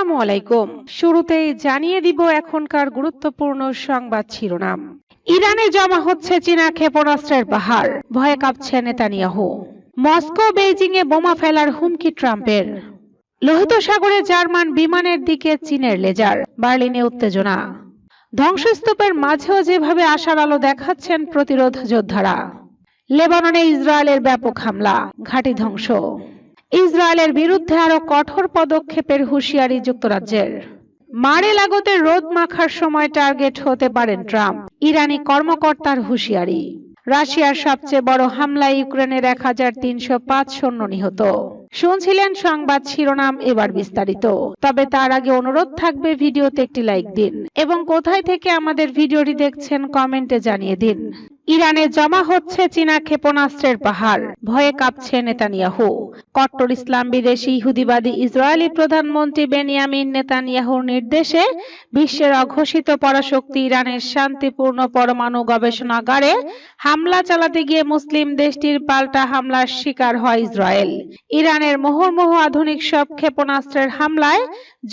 আসসালামু আলাইকুম। শুরুতেই জানিয়ে দিব এখনকার গুরুত্বপূর্ণ সংবাদ শিরোনাম। ইরানে জমা হচ্ছে চীনা ক্ষেপণাস্ত্রের পাহাড়। ভয়ে কাঁপছে নেতানিয়াহু। মস্কো বেইজিং এ বোমা ফেলার হুমকি ট্রাম্পের। লোহিত সাগরে জার্মান বিমানের দিকে চীনের লেজার। বার্লিনে উত্তেজনা। ধ্বংসস্তূপের মাঝেও যেভাবে আশার আলো দেখাচ্ছেন প্রতিরোধ যোদ্ধারা। লেবাননে ইসরায়েলের ব্যাপক হামলা। ঘাঁটি ধ্বংস। ইসরায়েলের বিরুদ্ধে আরও কঠোর পদক্ষেপের হুঁশিয়ারি যুক্তরাজ্যের। মারে লাগতে রোদ মাখার সময় টার্গেট হতে পারেন ট্রাম্প। ইরানি কর্মকর্তার হুঁশিয়ারি। রাশিয়ার সবচেয়ে বড় হামলায় ইউক্রেনের এক হাজার তিনশো পাঁচ সৈন্য নিহত। শুনছিলেন সংবাদ শিরোনাম এবার বিস্তারিত। তবে তার আগে অনুরোধ থাকবে ভিডিওতে একটি লাইক দিন। এবং কোথায় থেকে আমাদের ভিডিওটি দেখছেন কমেন্টে জানিয়ে দিন। ইরানে জমা হচ্ছে চীনা ক্ষেপণাস্ত্রের পাহাড়। ভয়ে কাঁপছে নেতানিয়াহু। কট্টর ইসলাম বিদেশি ইহুদিবাদী ইসরায়েলি প্রধানমন্ত্রী বেনিয়ামিন নেতানিয়াহুর নির্দেশে বিশ্বের অঘোষিত পরাশক্তি ইরানের শান্তিপূর্ণ পরমাণু গবেষণাগারে হামলা চালাতে গিয়ে মুসলিম দেশটির পাল্টা হামলার শিকার হয় ইসরায়েল। ইরানের মুহুর্মুহু আধুনিক সব ক্ষেপণাস্ত্রের হামলায়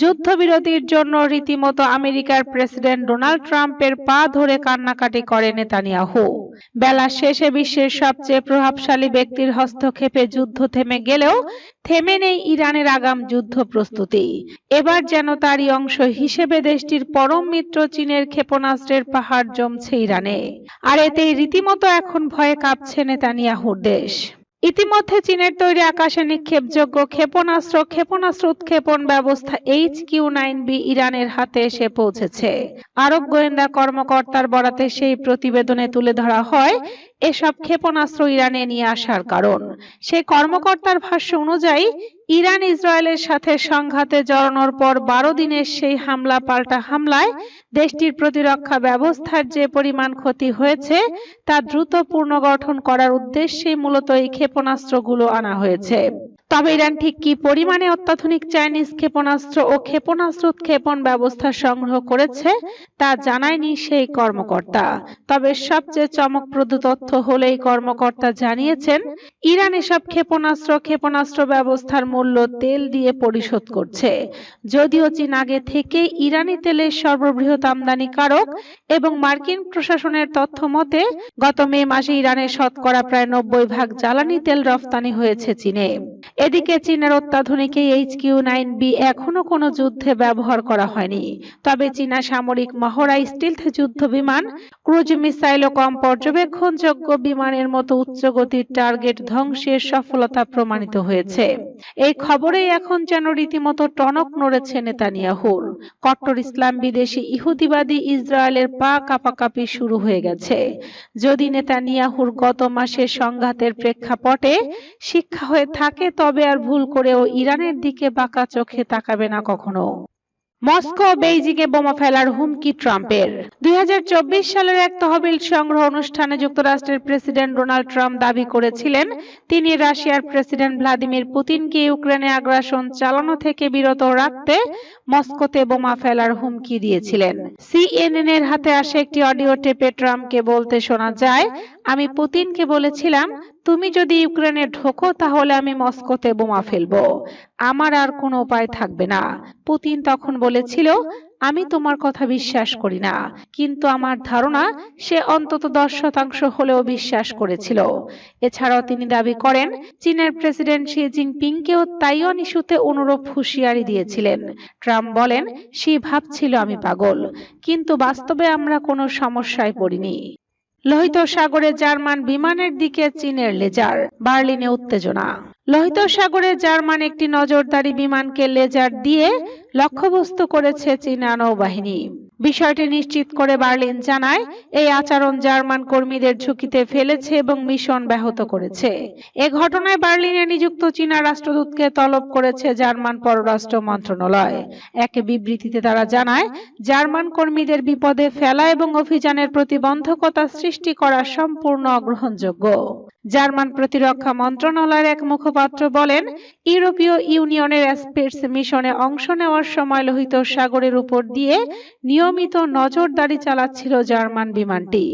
যুদ্ধবিরতির জন্য রীতিমতো আমেরিকার প্রেসিডেন্ট ডোনাল্ড ট্রাম্পের পা ধরে কান্নাকাটি করে নেতানিয়াহু। বেলা শেষে বিশ্বের সবচেয়ে প্রভাবশালী ব্যক্তির হস্তক্ষেপে যুদ্ধ থেমে গেলেও থেমে নেই ইরানের আগাম যুদ্ধ প্রস্তুতি। এবার যেন তারই অংশ হিসেবে দেশটির পরম মিত্র চীনের ক্ষেপণাস্ত্রের পাহাড় জমছে ইরানে। আর এতে রীতিমতো এখন ভয়ে কাঁপছে নেতানিয়াহুর দেশ। ইতিমধ্যে চীনের তৈরি আকাশে নিক্ষেপযোগ্য ক্ষেপণাস্ত্র ক্ষেপণাস্ত্র উৎক্ষেপণ ব্যবস্থা এইচ কিউ নাইন বি ইরানের হাতে এসে পৌঁছেছে। আরব গোয়েন্দা কর্মকর্তার বরাতে সেই প্রতিবেদনে তুলে ধরা হয়, এসব ক্ষেপণাস্ত্র ইরানে নিয়ে আসার কারণ। সেই কর্মকর্তার ভাষ্য অনুযায়ী ইরান ইসরায়েলের সাথে সংঘাতে জড়ানোর পর বারো দিনের সেই হামলা, পাল্টা হামলায় দেশটির প্রতিরক্ষা ব্যবস্থার যে পরিমাণ ক্ষতি হয়েছে, তা দ্রুত পুনর্গঠন করার উদ্দেশ্যে মূলত এই ক্ষেপণাস্ত্রগুলো আনা হয়েছে। তবে ইরান ঠিক কি পরিমাণে অত্যাধুনিক চাইনিজ ক্ষেপণাস্ত্র ও ক্ষেপণাস্ত্র উৎক্ষেপণ ব্যবস্থা সংগ্রহ করেছে, তা জানায়নি সেই কর্মকর্তা। তবে সবচেয়ে চমকপ্রদ তথ্য হলে এই কর্মকর্তা জানিয়েছেন, ইরান এসব ক্ষেপণাস্ত্র ক্ষেপণাস্ত্র ব্যবস্থার মূল্য তেল দিয়ে পরিশোধ করছে। যদিও চীন আগে থেকে ইরানি তেলের সর্ববৃহৎ আমদানিকারক এবং মার্কিন প্রশাসনের তথ্য মতে, গত মে মাসে ইরানের শতকরা প্রায় নব্বই ভাগ জ্বালানি তেল রফতানি হয়েছে চীনে। এদিকে চীনের অত্যাধুনিক এই এইচ কিউ নাইন বি এখনও কোনো যুদ্ধে ব্যবহার করা হয়নি। তবে চীনা সামরিক মহড়া স্টিলথ যুদ্ধ বিমান, ক্রুজ মিসাইল ও কম পর্যবেক্ষণযোগ্য বিমানের মতো উচ্চ গতির টার্গেট ধ্বংসের সফলতা প্রমাণিত হয়েছে। এই খবরেই এখন যেন রীতিমতো টনক নড়েছে নেতানিয়াহুর। কট্টর ইসলাম বিদেশি ইহুদিবাদী ইসরায়েলের পা কাপাকাপি শুরু হয়ে গেছে। যদি নেতানিয়াহুর গত মাসের সংঘাতের প্রেক্ষাপটে শিক্ষা হয়ে থাকে তবে আর ভুল করেও ইরানের দিকে বাঁকা চোখে তাকাবে না কখনো। মস্কো, বেইজিংয়ে বোমা ফেলার হুমকি ট্রাম্পের। দুই সালের এক তহবিল সংগ্রহ অনুষ্ঠানে যুক্তরাষ্ট্রের প্রেসিডেন্ট ডোনাল্ড ট্রাম্প দাবি করেছিলেন, তিনি রাশিয়ার প্রেসিডেন্ট ভ্লাদিমির পুতিনকে ইউক্রেনে আগ্রাসন চালানো থেকে বিরত রাখতে মস্কোতে বোমা ফেলার হুমকি দিয়েছিলেন। সিএনএন এর হাতে আসে একটি অডিও টেপে ট্রাম্পকে বলতে শোনা যায়, আমি পুতিনকে বলেছিলাম তুমি যদি ইউক্রেনে ঢোকো, তাহলে আমি মস্কোতে বোমা ফেলব। আমার আর কোনো উপায় থাকবে না। পুতিন তখন বলেছিল, আমি তোমার কথা বিশ্বাস করি না। কিন্তু আমার ধারণা, সে অন্তত দশ শতাংশ হলেও বিশ্বাস করেছিল। এছাড়াও তিনি দাবি করেন, চীনের প্রেসিডেন্ট শি জিনপিংকেও তাইওয়ান ইস্যুতে অনুরূপ হুঁশিয়ারি দিয়েছিলেন। ট্রাম্প বলেন, সে ভাবছিল আমি পাগল। কিন্তু বাস্তবে আমরা কোনো সমস্যায় পড়িনি। লোহিত সাগরে জার্মান বিমানের দিকে চীনের লেজার, বার্লিনে উত্তেজনা। লোহিত সাগরে জার্মান একটি নজরদারি বিমানকে লেজার দিয়ে লক্ষ্যবস্তু করেছে চীনা নৌবাহিনী। বিষয়টি নিশ্চিত করে বার্লিন জানায়, এই আচরণ জার্মান কর্মীদের ঝুঁকিতে ফেলেছে এবং মিশন ব্যাহত করেছে। এ ঘটনায় বার্লিনে নিযুক্ত চীনা রাষ্ট্রদূতকে তলব করেছে জার্মান পররাষ্ট্র মন্ত্রণালয়। এক বিবৃতিতে তারা জানায়, জার্মান কর্মীদের বিপদে ফেলা এবং অভিযানের প্রতিবন্ধকতা সৃষ্টি করা সম্পূর্ণ অগ্রহণযোগ্য। জার্মান প্রতিরক্ষা মন্ত্রণালয়ের এক মুখপাত্র বলেন, ইউরোপীয় ইউনিয়নের স্পেস মিশনে অংশ নেওয়ার সময় লোহিত সাগরের উপর দিয়ে নিয়মিত নজরদারি চালাচ্ছিল জার্মান বিমানটি।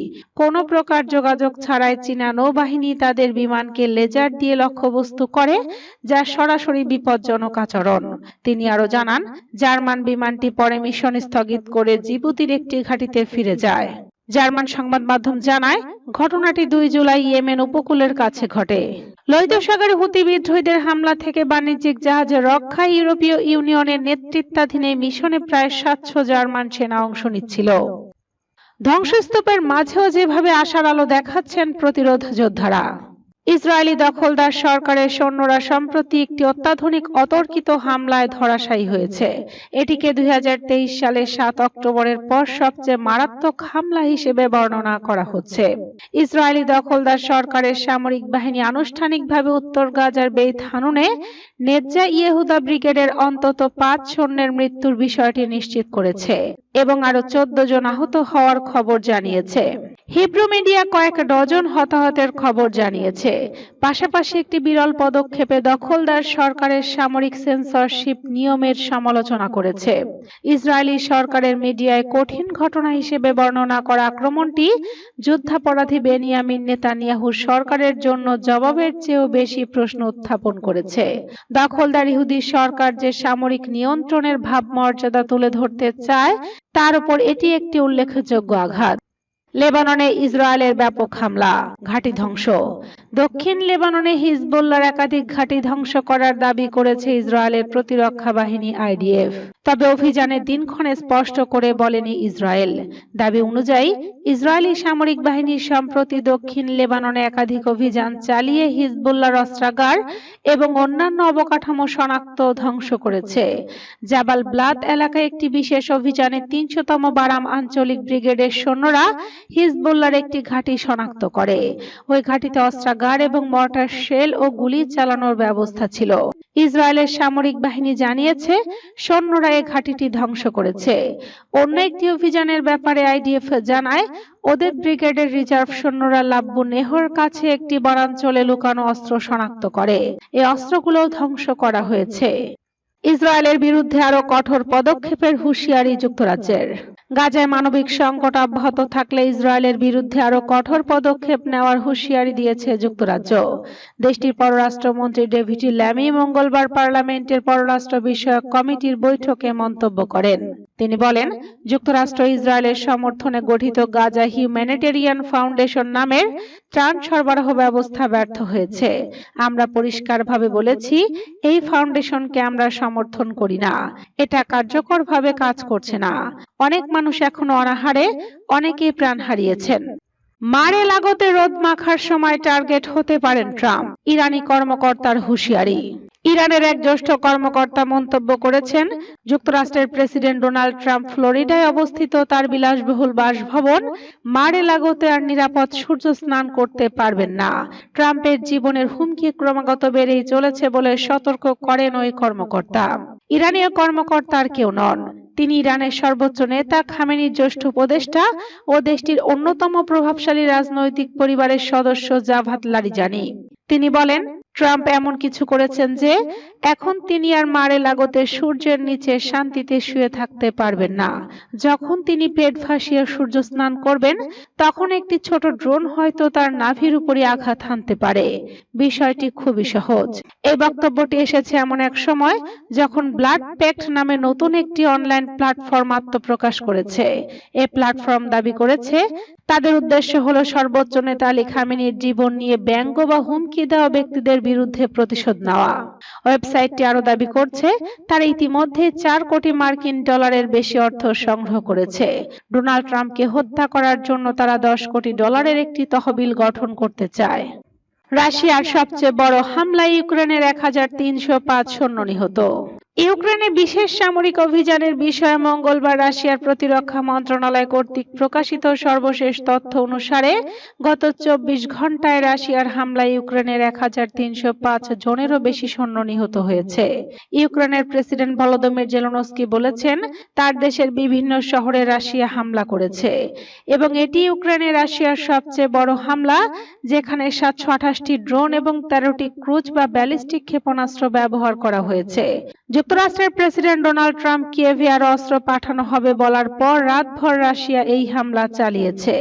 কোনো প্রকার যোগাযোগ ছাড়াই চীনা নৌবাহিনী তাদের বিমানকে লেজার দিয়ে লক্ষ্যবস্তু করে, যা সরাসরি বিপজ্জনক আচরণ। তিনি আরও জানান, জার্মান বিমানটি পরে মিশন স্থগিত করে জিবুতির একটি ঘাঁটিতে ফিরে যায়। জার্মান সংবাদ মাধ্যম জানায়, ঘটনাটি দুই জুলাই ইয়েমেন উপকূলের কাছে ঘটে। লোহিত সাগরে হুতি বিদ্রোহীদের হামলা থেকে বাণিজ্যিক জাহাজে রক্ষায় ইউরোপীয় ইউনিয়নের নেতৃত্বাধীনে মিশনে প্রায় সাতশো জার্মান সেনা অংশ নিচ্ছিল। ধ্বংসস্তূপের মাঝেও যেভাবে আশার আলো দেখাচ্ছেন প্রতিরোধ যোদ্ধারা। ইসরায়েলি দখলদার সরকারের সৈন্যরা সম্প্রতি একটি অত্যাধুনিক অতর্কিত হামলায় ধরাশায়ী হয়েছে। এটিকে দুই সালের সাত অক্টোবরের পর সবচেয়ে মারাত্মক হামলা হিসেবে বর্ণনা করা হচ্ছে। ইসরায়েলি দখলদার সরকারের সামরিক বাহিনী আনুষ্ঠানিকভাবে উত্তর গাজার বেইত হানুনে নেজ্জা ইয়েহুদা ব্রিগেডের অন্তত পাঁচ সৈন্যের মৃত্যুর বিষয়টি নিশ্চিত করেছে এবং আরও চোদ্দ জন আহত হওয়ার খবর জানিয়েছে। হিব্রু মিডিয়া কয়েক ডজন হতাহতের খবর জানিয়েছে। পাশাপাশি একটি বিরল পদক্ষেপে দখলদার সরকারের সামরিক সেন্সরশিপ নিয়মের সমালোচনা করেছে। ইসরায়েলি সরকারের মিডিয়ায় কঠিন ঘটনা হিসেবে বর্ণনা করা আক্রমণটি যুদ্ধাপরাধী বেনিয়ামিন নেতানিয়াহুর সরকারের জন্য জবাবের চেয়েও বেশি প্রশ্ন উত্থাপন করেছে। দখলদার ইহুদি সরকার যে সামরিক নিয়ন্ত্রণের ভাবমর্যাদা তুলে ধরতে চায়, তার উপর এটি একটি উল্লেখযোগ্য আঘাত। লেবাননে ইসরায়েলের ব্যাপক হামলা, ঘাঁটি ধ্বংস। দক্ষিণ লেবাননে হিজবুল্লাহর একাধিক ঘাঁটি ধ্বংস করার দাবি করেছে ইসরায়েলের প্রতিরক্ষা বাহিনী আইডিএফ। তবে অভিযানের দিনক্ষণে স্পষ্ট করে বলেনি ইসরায়েল। দাবি অনুযায়ী, ইসরায়েলি সামরিক বাহিনী সম্প্রতি দক্ষিণ লেবাননে একাধিক অভিযান চালিয়ে হিজবুল্লাহর অস্ত্রাগার এবং অন্যান্য অবকাঠামো শনাক্ত ধ্বংস করেছে। জাবাল ব্লাদ এলাকায় একটি বিশেষ অভিযানে তিনশোতম বারাম আঞ্চলিক ব্রিগেডের সৈন্যরা হিজবুল্লাহর একটি ঘাঁটি শনাক্ত করে। ওই ঘাঁটিতে অস্ত্রাগার এবং মর্টার শেল ও গুলি চালানোর ব্যবস্থা ছিল। ইসরায়েলের সামরিক বাহিনী জানিয়েছে, সৈন্যরা এই ঘাঁটিটি ধ্বংস করেছে। অন্য একটি অভিযানের ব্যাপারে আইডিএফ জানায়, ওদের ব্রিগেডের রিজার্ভ সৈন্যরা লাব্বু নেহর কাছে একটি বনাঞ্চলে লুকানো অস্ত্র শনাক্ত করে। এই অস্ত্রগুলো ধ্বংস করা হয়েছে। ইসরায়েলের বিরুদ্ধে আরও কঠোর পদক্ষেপের হুঁশিয়ারি যুক্তরাজ্যের। গাজায় মানবিক সংকট অব্যাহত থাকলে ইসরায়েলের বিরুদ্ধে আরও কঠোর পদক্ষেপ নেওয়ার হুঁশিয়ারি দিয়েছে যুক্তরাজ্য। দেশটির পররাষ্ট্রমন্ত্রী ডেভিড ল্যামি মঙ্গলবার পার্লামেন্টের পররাষ্ট্র বিষয়ক কমিটির বৈঠকে মন্তব্য করেন। তিনি বলেন, যুক্তরাষ্ট্র ইসরায়েলের সমর্থনে গঠিত গাজা হিউম্যানিটেরিয়ান ফাউন্ডেশন নামের ত্রাণ সরবরাহ ব্যবস্থা ব্যর্থ হয়েছে। আমরা পরিষ্কারভাবে বলেছি, এই ফাউন্ডেশনকে আমরা সমর্থন করি না। এটা কার্যকরভাবে কাজ করছে না। অনেক মানুষ এখনও অনাহারে, অনেকেই প্রাণ হারিয়েছেন। মারে লাগতে রোদ মাখার সময় টার্গেট হতে পারেন ট্রাম্প। ইরানি কর্মকর্তার হুঁশিয়ারি। ইরানের এক জ্যেষ্ঠ কর্মকর্তা মন্তব্য করেছেন, যুক্তরাষ্ট্রের প্রেসিডেন্ট ডোনাল্ড ট্রাম্প ফ্লোরিডায় অবস্থিত তার বিলাসবহুল বাসভবন মারে লাগোতে আর নিরাপদ সূর্য স্নান করতে পারবেন না। ট্রাম্পের জীবনের হুমকি ক্রমাগত বেড়েই চলেছে বলে সতর্ক করেন ওই কর্মকর্তা। ইরানীয় কর্মকর্তার কেউ নন। তিনি ইরানের সর্বোচ্চ নেতা খামেনির জ্যেষ্ঠ উপদেষ্টা ও দেশটির অন্যতম প্রভাবশালী রাজনৈতিক পরিবারের সদস্য জাভাদ লারিজানি। তিনি বলেন ট্রাম্প এমন কিছু করেছেন যে এখন তিনি আর মারে লাগতে সূর্যের নিচে শান্তিতে শুয়ে থাকতে পারবেন না। যখন তিনি পেট ভাসিয়ে সূর্য স্নান করবেন, তখন একটি ছোট ড্রোন হয়তো তার নাভির উপরই আঘাত হানতে পারে। বিষয়টি খুবই সহজ। এই বক্তব্যটি এসেছে এমন এক সময় যখন ব্লাড প্যাক্ট নামে নতুন একটি অনলাইন প্ল্যাটফর্ম আত্মপ্রকাশ করেছে। এই প্ল্যাটফর্ম দাবি করেছে, তাদের উদ্দেশ্য হলো সর্বোচ্চ নেতা আলী খামেনির জীবন নিয়ে ব্যঙ্গ বা হুমকি দেওয়া ব্যক্তিদের বিরুদ্ধে প্রতিশোধ নেওয়া। ওয়েবসাইটটি আরও দাবি করছে, তারা ইতিমধ্যে চার কোটি মার্কিন ডলারের বেশি অর্থ সংগ্রহ করেছে। ডোনাল্ড ট্রাম্পকে হত্যা করার জন্য তারা দশ কোটি ডলারের একটি তহবিল গঠন করতে চায়। রাশিয়ার সবচেয়ে বড় হামলায় ইউক্রেনের এক হাজার তিনশো পাঁচ সৈন্য নিহত। ইউক্রেনে বিশেষ সামরিক অভিযানের বিষয়ে মঙ্গলবার রাশিয়ার প্রতিরক্ষা মন্ত্রণালয় কর্তৃক প্রকাশিত সর্বশেষ তথ্য অনুসারে, গত চব্বিশ ঘন্টায় রাশিয়ার হামলায় ইউক্রেনের এক হাজার তিনশো পাঁচ জনেরও বেশি সৈন্য নিহত হয়েছে। ইউক্রেনের প্রেসিডেন্ট ভলোদমির জেলনস্কি বলেছেন, তার দেশের বিভিন্ন শহরে রাশিয়া হামলা করেছে এবং এটি ইউক্রেনে রাশিয়ার সবচেয়ে বড় হামলা, যেখানে সাতশো আঠাশটি ড্রোন এবং তেরোটি ক্রুজ বা ব্যালিস্টিক ক্ষেপণাস্ত্র ব্যবহার করা হয়েছে। যুক্তরাষ্ট্রের প্রেসিডেন্ট ডোনাল্ড ট্রাম্প কিয়েভে আরও অস্ত্র পাঠানো হবে বলার পর রাতভর রাশিয়া এই হামলা চালিয়েছে।